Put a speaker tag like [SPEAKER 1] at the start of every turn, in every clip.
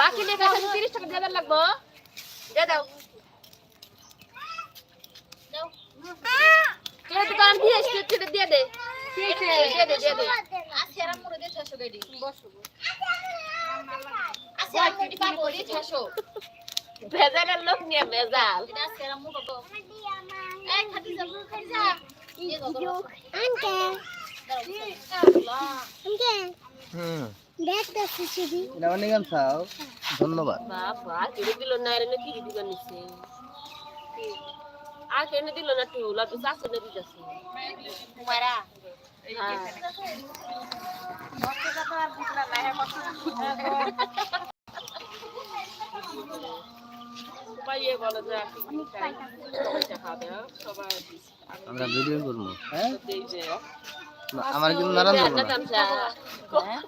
[SPEAKER 1] বাকি লেখা আছে তিরিশ টাকা দিয়ে দেন লাগবো। দিয়ে দাও। দাও। কেউ দোকান দিয়ে এসছে সেটা দিয়ে দে। দিয়ে দে দিয়ে দে আর মোরে দিয়ে ছশো গাড়ি আজকে আর কোটি পাবো দিয়ে ছশো ভেজালের লোক নিয়ে ভেজাল। আজকে আর মুখ পাবো এই খাতি যাব খাই যা। দিয়ে দাও দাও
[SPEAKER 2] হুম। ধন্যবাদ।
[SPEAKER 1] বাবা কেড়ে দিল না রে কি দিব নিছে। আর কেনে দিল না টুল? আর তো চাষে না দিতেছে। কুমারা পাইয়ে বলে যে আপনি কি চাই সবাইটা খাবে হ্যাঁ?
[SPEAKER 2] আমরা ভিডিও করব। হ্যাঁ? আমার কিন্তু নারায়ণ দেবো না।
[SPEAKER 3] হ্যাঁ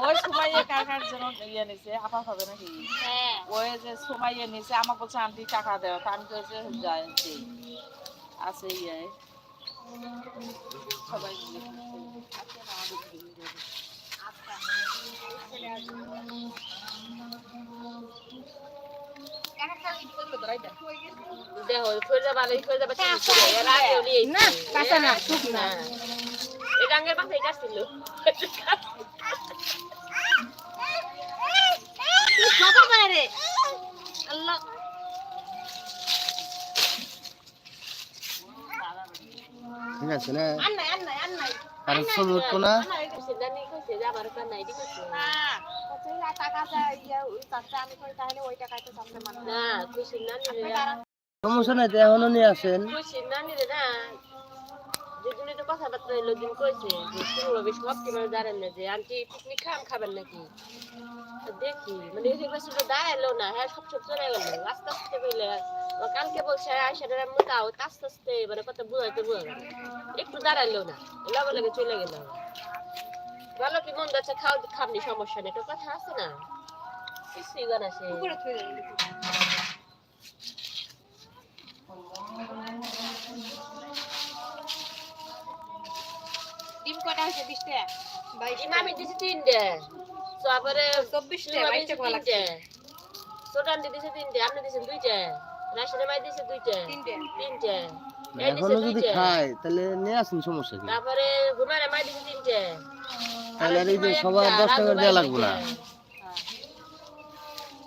[SPEAKER 3] ওই সময় কাকার জন্য ইয়ে নিছে আপা হবে নাকি?
[SPEAKER 1] হ্যাঁ।
[SPEAKER 3] ওই যে সময় নিছে আমাকে বলছে আন্টি টাকা তা যাই আছে ইয়ে। সবাই মিলে
[SPEAKER 1] আল্লাহ
[SPEAKER 2] ঠিক আছে না আর ছবি না তো
[SPEAKER 1] দেখি মানে না হ্যাঁ সব চলে আস্তে বললে কালকে বলছে আয়সা মোটাও আস্তে আস্তে মানে কত বুঝাইতে বুঝা একটু দাঁড়াইলো না লগে লগে চলে গেল ভালো কি মন যাচ্ছে খাও খাবনি সমস্যা নেই। তো কথা আছে না? কিছুই গান আছে
[SPEAKER 4] ডিম কটা হয়েছে? বিশটা
[SPEAKER 1] ডিম আমি দিছি তিনটে। তারপরে
[SPEAKER 4] চব্বিশটা
[SPEAKER 1] দিছি তিনটে। ছোটান দিছে তিনটে আপনি দিছেন দুইটা। মাই দিছে দুইটা।
[SPEAKER 4] তিনটে।
[SPEAKER 1] তিনটে। দিছে
[SPEAKER 2] এখনও যদি
[SPEAKER 1] দুইটা।
[SPEAKER 2] খায় তাহলে নিয়ে আসেন সমস্যা
[SPEAKER 1] তারপরে ঘুমারে মাই দিছে তিনটে।
[SPEAKER 2] তাহলে এই যে সবার দশ টাকা দেওয়া লাগবে না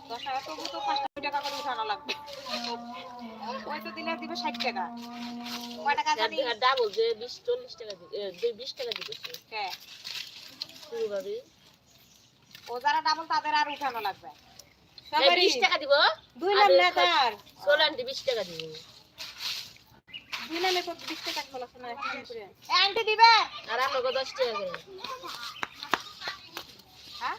[SPEAKER 4] দশ টাকা তো পাঁচটা টাকা করে উঠানো লাগবে ওই তো দিলে দিবে ষাট টাকা কয় টাকা জানি
[SPEAKER 1] ডাবল যে বিশ চল্লিশ টাকা দিবে বিশ টাকা দিতেছে
[SPEAKER 4] হ্যাঁ
[SPEAKER 1] শুরু ভাবি
[SPEAKER 4] ও যারা ডাবল তাদের আর উঠানো লাগবে
[SPEAKER 1] বিশ টাকা দিব
[SPEAKER 4] দুই নাম না তার
[SPEAKER 1] সোলান দি বিশ টাকা দিব
[SPEAKER 4] নামে কত বিশ টাকা খোলা শোনা করে আন্টি দিবে
[SPEAKER 1] আর আমাকে দশ টাকা করে
[SPEAKER 4] হ্যাঁ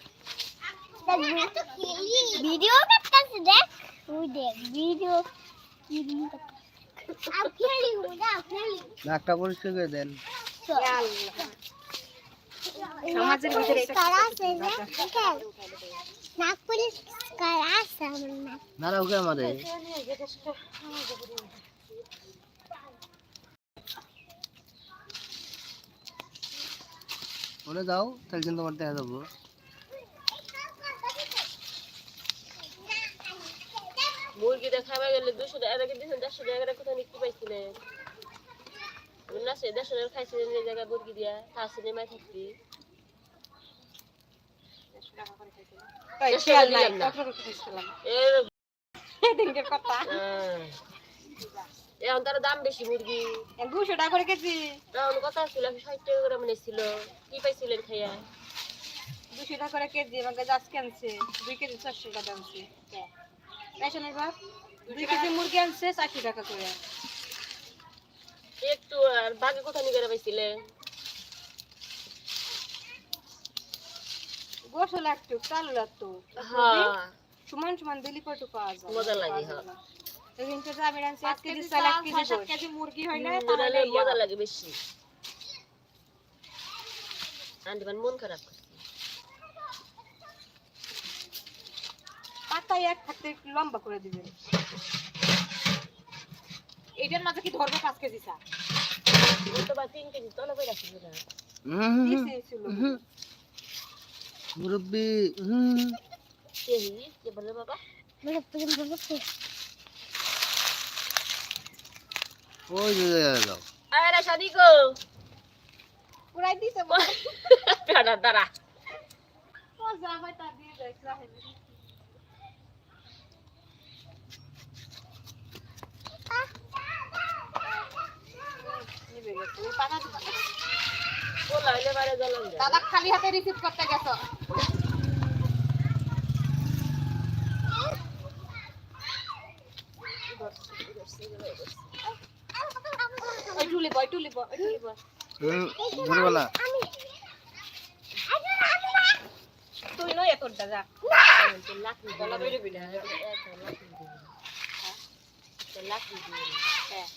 [SPEAKER 5] ভিডিও করতেছে দেখ ওই দেখ ভিডিও খেলি খেলি
[SPEAKER 2] নাকটা পরিষ্কার করে দেন
[SPEAKER 4] সমাজের ভিতরে
[SPEAKER 5] নাক পরিষ্কার আছে আমার নাক
[SPEAKER 2] নারা ওকে আমারে ওরে দাও তাহলে কিন্তু আমার দেখা যাব।
[SPEAKER 1] মুরগি দেখাবে গেলে দুশো টাকা রেখে দিয়েছেন দেড়শো টাকা কোথায় কি পাইছিলেন না সে দেড়শো টাকা খাইছিলেন এই জায়গায় মুরগি দিয়া তার সিনেমায় থাকতি। এর
[SPEAKER 4] কথা।
[SPEAKER 1] আহ, এখন তার দাম বেশি মুরগি।
[SPEAKER 4] দুশো টাকা করে কেজি।
[SPEAKER 1] তখন কথা ছিল ষাট টাকা করে মনে ছিল। কি পাইছিলেন খাইয়া?
[SPEAKER 4] দুশো টাকা করে কেজি আমাকে গাছ কেনছে দুই কেজি চারশো টাকা আনছে। রেশনের বাপ। দুই কেজি মুরগি আনছে চারশো টাকা করে।
[SPEAKER 1] একটু আর বাগে কোথায় নিয়ে পাইছিলেন
[SPEAKER 4] গোসল একটু চালু একটু
[SPEAKER 1] হ্যাঁ।
[SPEAKER 4] সমান সমান দিলি কয়টু পাওয়া যায়
[SPEAKER 1] মজা লাগে, হ্যাঁ।
[SPEAKER 4] এখানটা যাবে আনছে এক কেজি চাল এক কেজি সাত কেজি মুরগি হয় না
[SPEAKER 1] তাহলে মজা লাগে বেশি। আন্টি মানে মন খারাপ করছে।
[SPEAKER 4] পাতায় এক থাকতে একটু লম্বা করে দিবেন এটার মাঝে কি ধরবে পাঁচ কেজি চা?
[SPEAKER 1] ওই তো বা তিন কেজি তলে বই রাখছিল না।
[SPEAKER 2] হুম
[SPEAKER 4] দিছে ছিল।
[SPEAKER 2] মুরব্বী হুম
[SPEAKER 1] কে হি কে বলে বাবা
[SPEAKER 5] বলে বলে বলে
[SPEAKER 2] ওই যে যাও।
[SPEAKER 1] আরে শাদি গো।
[SPEAKER 6] পুরাই দিছে
[SPEAKER 1] দাঁড়া দাঁড়া।
[SPEAKER 6] মজা হয় তা দিয়ে
[SPEAKER 1] যায়
[SPEAKER 6] দাদা খালি হাতে রিসিভ করতে গেছো। টুলি বয় টুলি বয় টুলি বয়
[SPEAKER 2] তুমি
[SPEAKER 6] তুই নয় এতটা যা।
[SPEAKER 1] লাকড়ি
[SPEAKER 6] গলা বেড়ে বিনা
[SPEAKER 1] লাকড়ি
[SPEAKER 6] হ্যাঁ।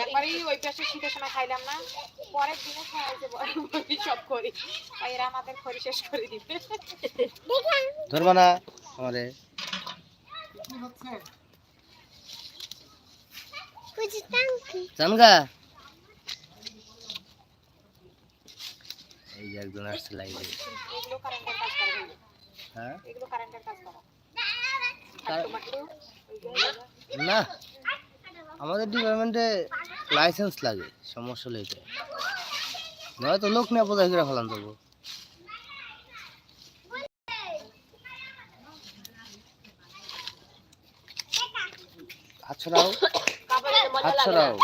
[SPEAKER 6] একবারই ওই পাশে শীতের সময় খাইলাম না। পরের দিনে সব করি। এরা আমাদের খড়ি শেষ করে দিবে।
[SPEAKER 2] ধরবো না আমারে।
[SPEAKER 5] বুঝি টাঙ্কি
[SPEAKER 2] জানগা এই যে একজন আসছে লাইভে। হ্যাঁ। না। আমাদের ডিপার্টমেন্টে লাইসেন্স লাগে সমস্যা হলে এটা। নয়তো লোক নিয়ে বোঝাই করে ফেলান দেবো হাত ছড়াও হাত ছড়াও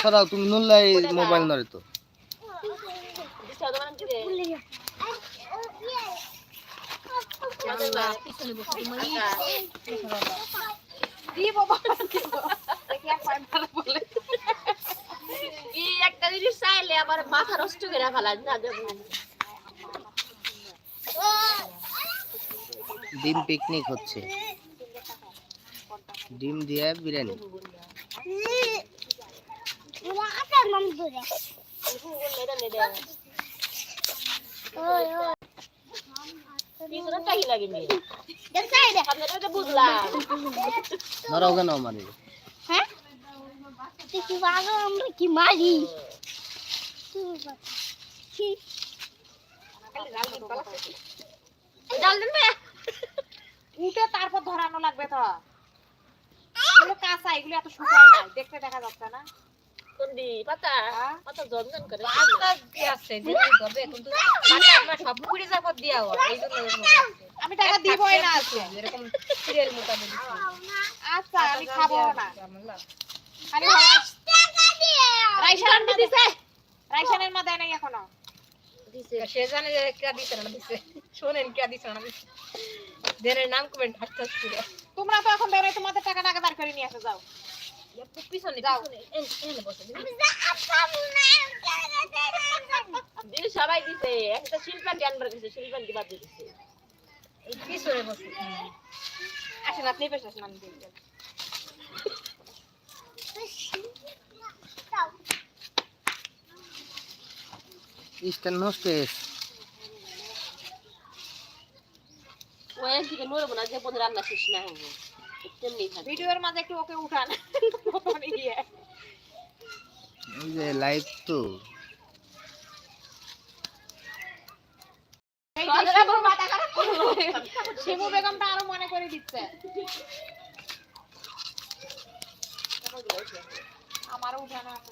[SPEAKER 2] ছড়াও তুমি মোবাইল নরে তো
[SPEAKER 1] একটা জিনিস চাইলে আবার মাথা নষ্ট করে ফেলা না
[SPEAKER 2] ডিম পিকনিক হচ্ছে।
[SPEAKER 1] আপনারা তো বুঝলাম
[SPEAKER 2] ধরাও কেন মানে
[SPEAKER 5] হ্যাঁ আমরা কি মারি
[SPEAKER 6] তারপর ধরানো লাগবে তো। এগুলো কাঁচা এগুলো এত শুকায় না। দেখতে দেখা যাচ্ছে না।
[SPEAKER 1] কোন দি পাতা
[SPEAKER 6] হ্যাঁ?
[SPEAKER 1] পাতা জনজন করে।
[SPEAKER 6] আমি টাকা দিবই না আজকে। আচ্ছা আমি খাব না। খালি ভাত- রাইসানের মা দিছে? রাইসানের মা দেয় নাই এখনও?
[SPEAKER 1] দিছে।
[SPEAKER 4] সে জানে যে কে দিছে না দিছে। শোনেন কে দিছে না দিছে। দেনের নাম কমেন্ট হাসতে হাসতে
[SPEAKER 6] তোমরা তো এখন বেরোয় তোমাদের টাকা টাকা দাঁড় করে নিয়ে আসো যাও।
[SPEAKER 4] পিছনে
[SPEAKER 6] যাও।
[SPEAKER 4] পিছনে এন এন বসে
[SPEAKER 1] দিদি সবাই দিছে একটা শিল্পান্তি আনবার দিছে শিল্পান্তি বাদ দিছে।
[SPEAKER 4] পিছনে বসে।
[SPEAKER 6] আসেন আপনি পেশে আসেন আমি দিয়ে দিচ্ছি।
[SPEAKER 2] Stand hostess.
[SPEAKER 1] ওই একদিকে নড়বো না যে পর্যন্ত রান্না শেষ না হব তেমনি
[SPEAKER 6] ভিডিওর মাঝে একটু ওকে উঠান।
[SPEAKER 2] এই যে লাইভ তো।
[SPEAKER 6] শিমু বেগমটা আরও মনে করে দিচ্ছে। আমারও উঠানো আছে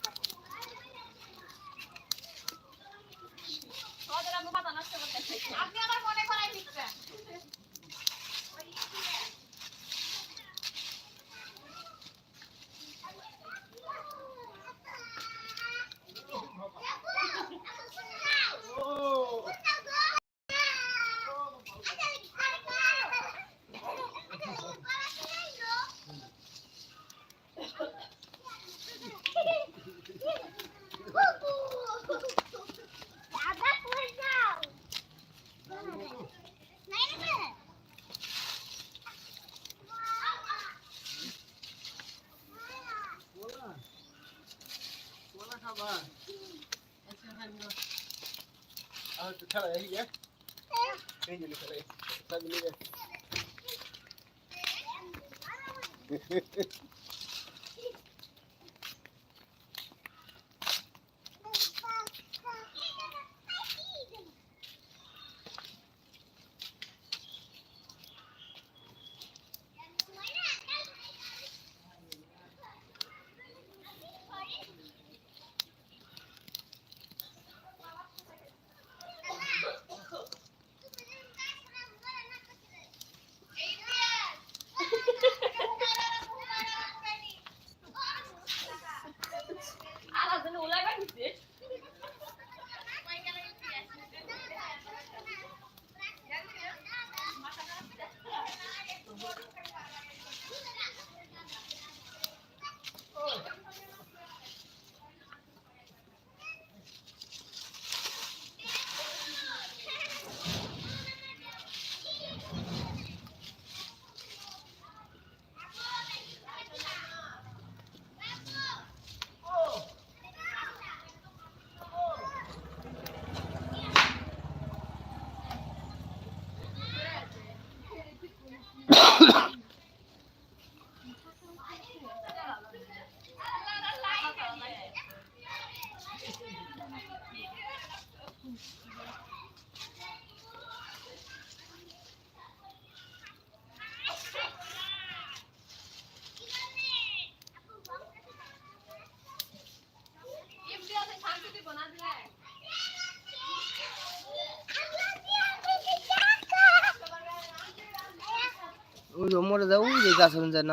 [SPEAKER 6] আপনি আবার মনে করাই দিচ্ছেন।
[SPEAKER 5] चला यही है नहीं जल्दी चले सब मिले
[SPEAKER 2] মুরগি মরে যাও ওই যে গাছের যায়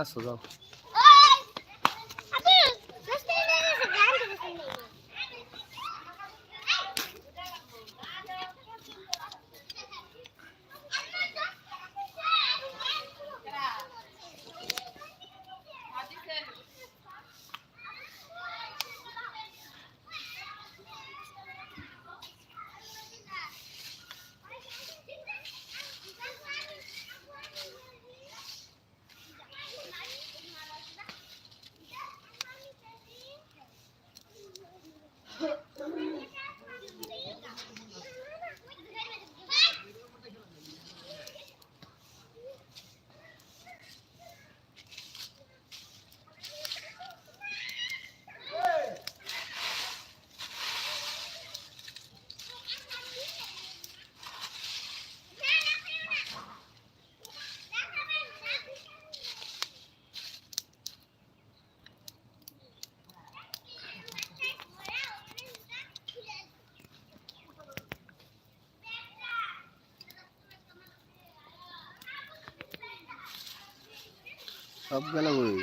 [SPEAKER 2] সব গেল ওই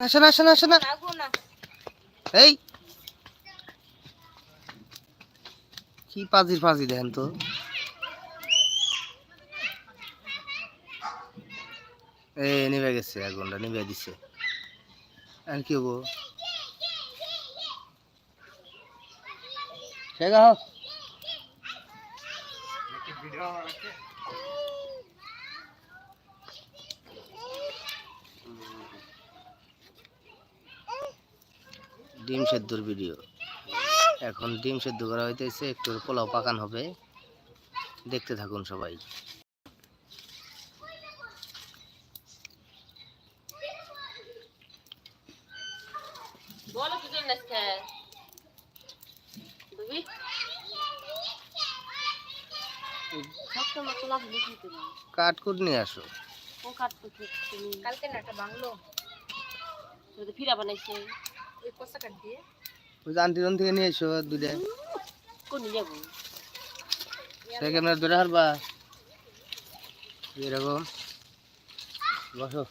[SPEAKER 2] আসেন আসেন আসেন। এই। কি পাজির পাজি দেখেন তো। এ নিভে গেছে আগুনটা নিভে দিছে। আর কি হব? শেখা হোক। ডিম সেদ্ধর ভিডিও। এখন ডিম সেদ্ধ করা হইতেছে একটু পোলাও পাকান হবে। দেখতে থাকুন সবাই।
[SPEAKER 1] বলো কি জন্য আজকে? বুঝবি শক্ত মতো লাভ লিখি তুমি
[SPEAKER 2] কাট কুট নিয়ে আসো
[SPEAKER 1] ও
[SPEAKER 4] কালকে না একটা বাংলো।
[SPEAKER 1] ফিরা বানাইছে।
[SPEAKER 4] ওই কষা কাট দিয়ে
[SPEAKER 2] থেকে নিয়ে এসো দুইটা
[SPEAKER 1] কোন যাব
[SPEAKER 2] সে ক্যামেরা ধরে হারবা এরকম বসো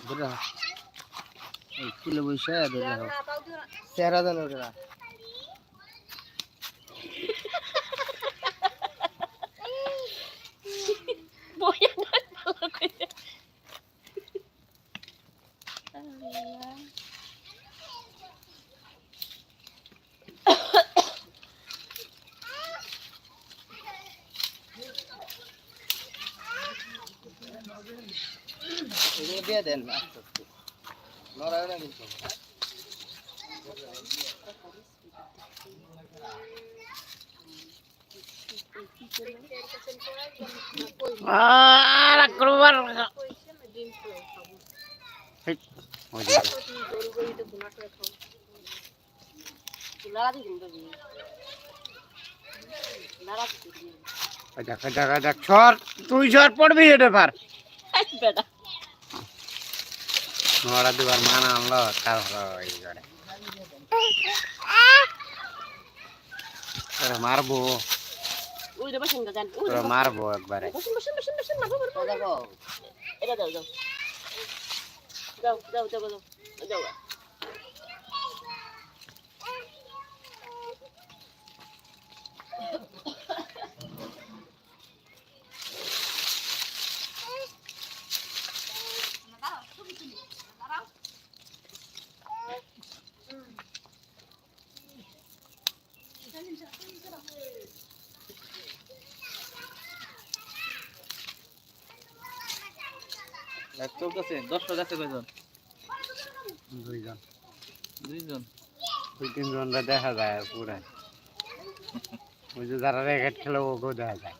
[SPEAKER 2] ধরে চেহারা দেন ওটা
[SPEAKER 1] বইয়া না ভালো করে
[SPEAKER 2] এগুলো দিয়ে দেন আস্তে আস্তে নড়ায় না কিন্তু দেখা দেখা দেখ সর। তুই সর পড়বি এটা পার
[SPEAKER 1] বেটা।
[SPEAKER 2] নড়া দিবার মানা আনলো তার এই করে তোরা মারবো।
[SPEAKER 1] ওই রে বসেন জান ওই
[SPEAKER 2] তোরা মারবো একবারে।
[SPEAKER 1] বসেন বসেন বসেন বসেন না বাবা দেখো এটা দাও দাও দাও দাও দাও দাও দাও
[SPEAKER 3] চলতেছে। দশটা যাচ্ছে কয়জন?
[SPEAKER 2] দুইজন।
[SPEAKER 3] দুইজন?
[SPEAKER 2] দুই তিনজনরা দেখা যায় পুরা ওই যে যারা রেকেট খেলে ওকেও দেখা যায়।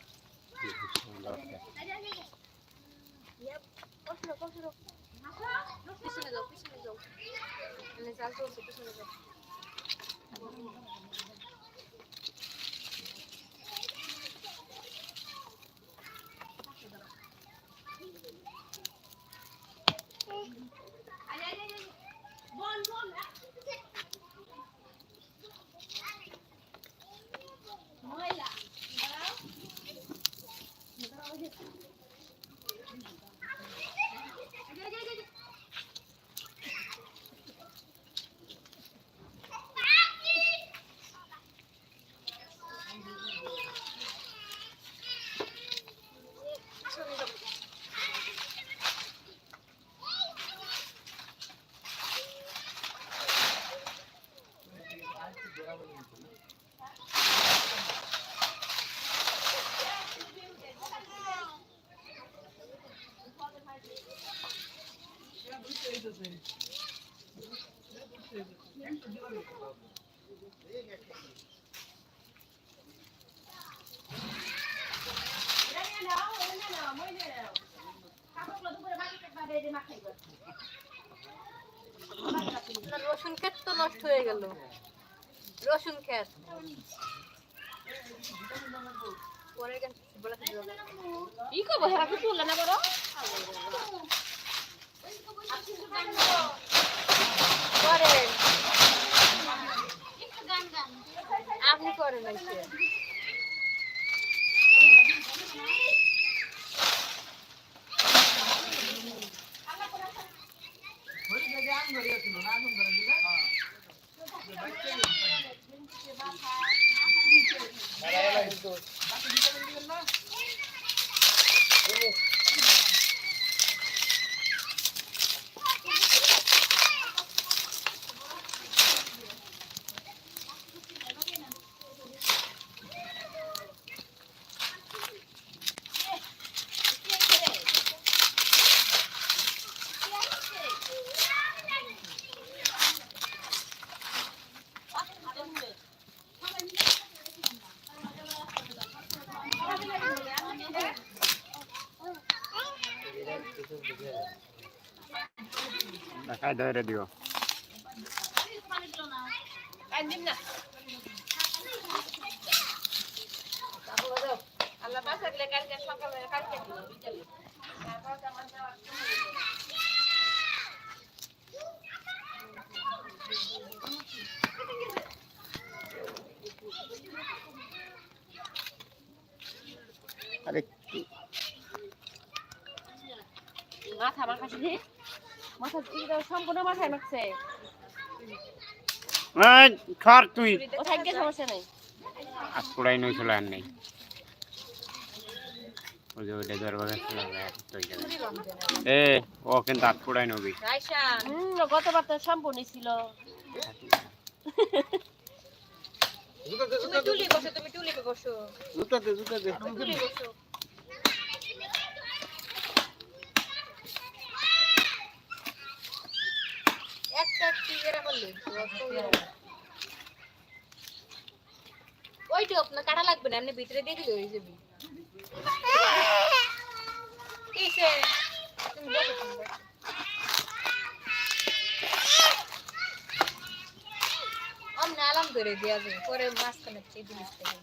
[SPEAKER 4] রসুন ক্ষেত তো নষ্ট হয়ে গেল। রসুন ক্ষেত। পরে
[SPEAKER 1] কি করব কি তুললে না বড়
[SPEAKER 4] করেন আপনি করেন এসে
[SPEAKER 7] দেখাই ধরে দিও।
[SPEAKER 1] আল্লাহ বাঁচালে কালকে সকালে কালকে বিকালে তারপর আমার যাওয়ার।
[SPEAKER 7] আরে
[SPEAKER 1] মাথা মাখাছি রে মাথা সম্পূর্ণ মাথায় মাখছে
[SPEAKER 7] খর তুই।
[SPEAKER 1] ও থাকবে সমস্যা নেই?
[SPEAKER 7] আজ পুরাই নই চলে আর নেই। ওই যে ওইটা ছিল তো ওই জায়গায়। এ ও কিন্তু হাত পুরাই নবি।
[SPEAKER 1] গতবার তো সম্পূর্ণ ছিল।
[SPEAKER 4] তুমি টুলি বসো তুমি টুলিতে বসো
[SPEAKER 2] জুতাতে জুতাতে।
[SPEAKER 4] টুলি বসো করলে ওইটা আপনার কাটা লাগবে না, এমনি ভিতরে দিয়ে দিলে হয়ে যাবে। অমনি আলাম ধরে দিয়া যাবে পরে মাঝখানে এই জিনিসটা হয়ে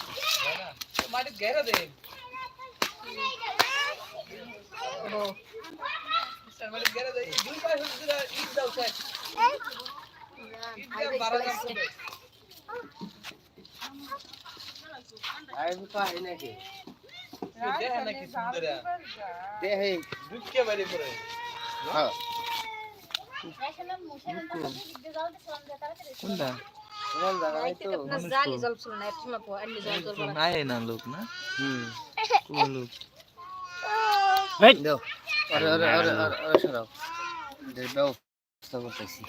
[SPEAKER 2] আমি পাই নাকি দেহে হ্যাঁ
[SPEAKER 8] কোনটা
[SPEAKER 2] কোন জায়গায় তো
[SPEAKER 4] আপনার জালি জল ছিল না একটু সময় পর এমনি জল জল
[SPEAKER 8] তো নাই না লোক না
[SPEAKER 2] হুম
[SPEAKER 8] কোন লোক
[SPEAKER 2] দাও আরে আরে আরে আরে আরে সরাও দে দাও ব্যবস্থা করতেছি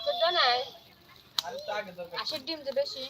[SPEAKER 1] তো জানাই
[SPEAKER 4] হাঁসের ডিম যে বেশি।